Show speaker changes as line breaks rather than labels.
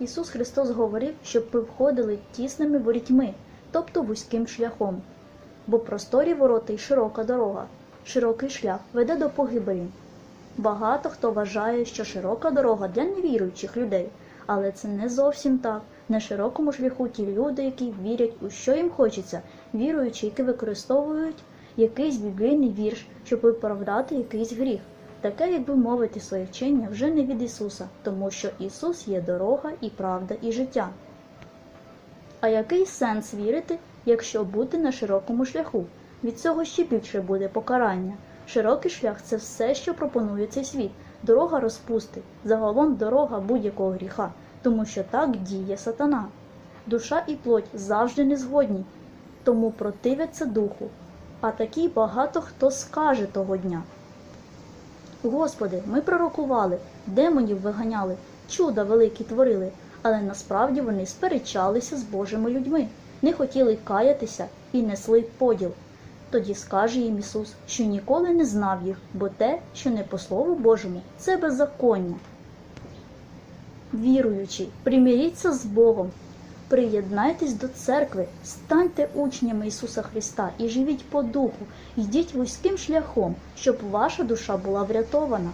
Ісус Христос говорив, щоб ви входили тісними ворітьми, тобто вузьким шляхом. Бо просторі ворота й широка дорога, широкий шлях веде до погибелі. Багато хто вважає, що широка дорога для невіруючих людей, але це не зовсім так. На широкому шляху ті люди, які вірять у що їм хочеться, віруючі, які використовують якийсь біблійний вірш, щоб виправдати якийсь гріх. Таке, як би мовити, своє вчення вже не від Ісуса, тому що Ісус є дорога і правда і життя. А який сенс вірити, якщо бути на широкому шляху? Від цього ще більше буде покарання. Широкий шлях це все, що пропонує цей світ. Дорога розпусти, загалом дорога будь-якого гріха, тому що так діє сатана. Душа і плоть завжди не згодні, тому противяться духу. А такі багато хто скаже того дня. Господи, ми пророкували, демонів виганяли, чуда великі творили, але насправді вони сперечалися з Божими людьми, не хотіли каятися і несли поділ. Тоді скаже їм Ісус, що ніколи не знав їх, бо те, що не по Слову Божому, це беззаконня. Віруючі, примиріться з Богом, приєднайтесь до церкви, станьте учнями Ісуса Христа і живіть по духу, йдіть вузьким шляхом, щоб ваша душа була врятована.